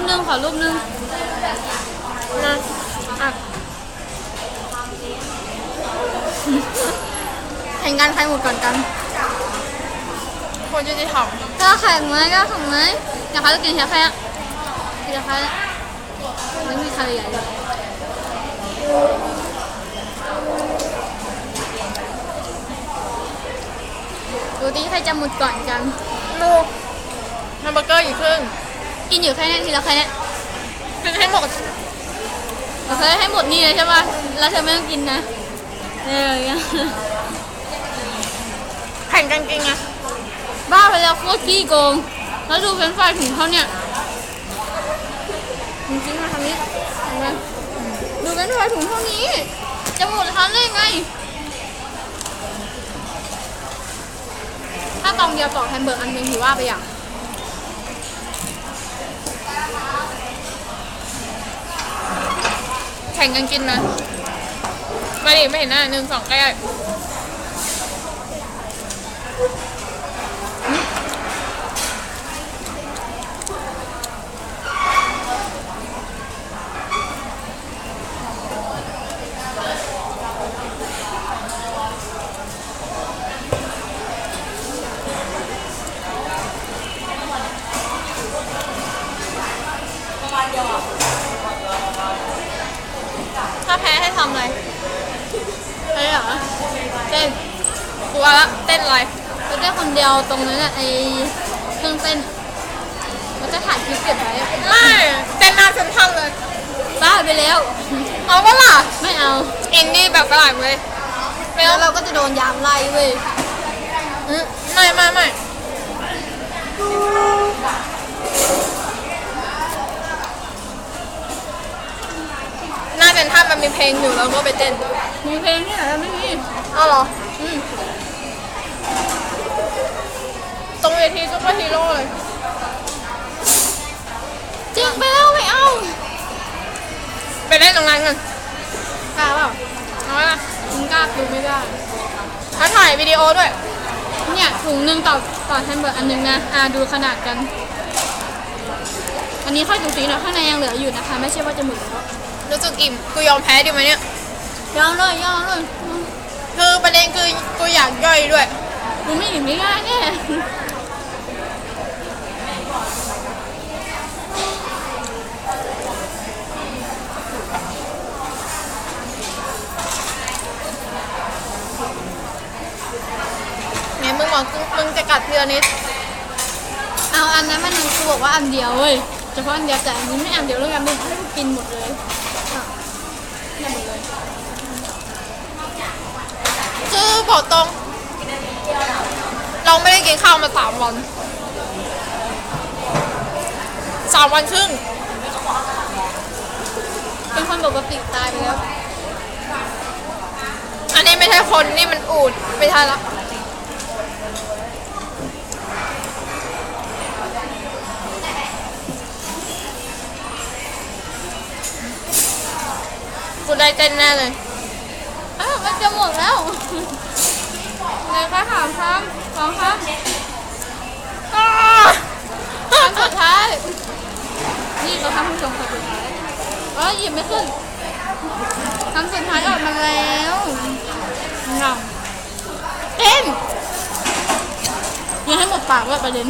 ปนึง ขอรูปนึงนะอะแข่งกันใครหมดก่อนกัน คนยุติธรรมกล้าแข่งไหมกล้าแข่งไหมอยากใครจะกินแค่แค่กินแค่ไม่มีใครใหญ่เลยดูดิใครจะหมดก่อนกันลูกแฮมเบอร์เกอร์อีกครึ่ง กินอยู่แค่เนี้ยทีละแค่เนี้ยกินให้หมดเราเคยให้หมดนี่เลยใช่ป่ะ แล้วเธอไม่ต้องกินนะ เอออย่างเงี้ยแข่งกันกินไงบ้าไปแล้วโคตรขี้โกง แล้วดูเฟรนช์ฟรายถุงเขาเนี่ยจริงๆมาทางนี้เห็นไหมดูเฟรนช์ฟรายถุงเท่านี้ จะหมดทันได้ไง ถ้ากองเดียวต่อแฮมเบอร์กอันหนึงถือว่าไปอย่าง ข่งกันกินนะมาดิไม่เห็นหน้าหนึ่งสองใกล้ ให้ทำอะไรใช่เหรอเต้นกลัวละเต้นอะไรไปเต้นคนเดียวตรงนั้นน่ะไอเครื่องเต้นเราจะถ่ายคลิปเก็บไว้ไม่เต้นหน้าเซ็นทรัลเลย บ้าไปแล้ว เอาปะล่ะไม่เอา เอ็นนี่แบบฝรั่งเลยไม่แล้เอาวเราก็จะโดนยามไล่เว้ย อืมไม่ไม่ไม่หน้าเซ็นทรัล มันมีเพลงอยู่แล้วก็ไปเต้นมีเพลงที่ไหนไม่มีเอาเหรออืมตรงเวทีซุปเปอร์ฮีโร่เลยจริงไปแล้วไม่เอา ไปเล่นตรงนั้นกันกล้าเปล่าเอาละมึงกล้าดูไม่ได้แล้วถ่ายวิดีโอด้วย เนี่ยถุงหนึ่งต่อต่อแฮมเบอร์กอันหนึงนะอ่าดูขนาดกัน อันนี้ค่อยดูสีหน่อยข้างในยังเหลืออยู่นะคะ ไม่ใช่ว่าจะหมดแล้ว รู้สึกอิ่มกูยอมแพ้ดีไหมเนี่ยยาวเลยยาวเลยคือประเด็นคือกูอยากย่อยด้วยกูไม่หนีไม่ได้แน่ไงมึงบอกมึงจะกัดทีละนิดเอาอันนั้นมันกูบอกว่าอันเดียวเว้ยเฉพาะอันเดียวแต่อันนี้ไม่อันเดียวแล้วกันมึงให้กูกินหมดเลย คือบอกตรง เราไม่ได้กินข้าวมาสามวันสามวันครึ่ง เป็นคนปกติตายไปแล้ว อันนี้ไม่ใช่คนนี่มันอูดไม่ใช่ละ กูได้เต้นแน่เลยอ้าวมันจะหมดแล้วเลยค่ะถามคำสองคำอ้าคำสุดท้าย นี่เราทำผู้ชมคนสุดท้ายเออหยิบไม่ขึ้นคำสุดท้ายออกมาแล้วงงเต้นยังให้หมดปากว่าประเด็น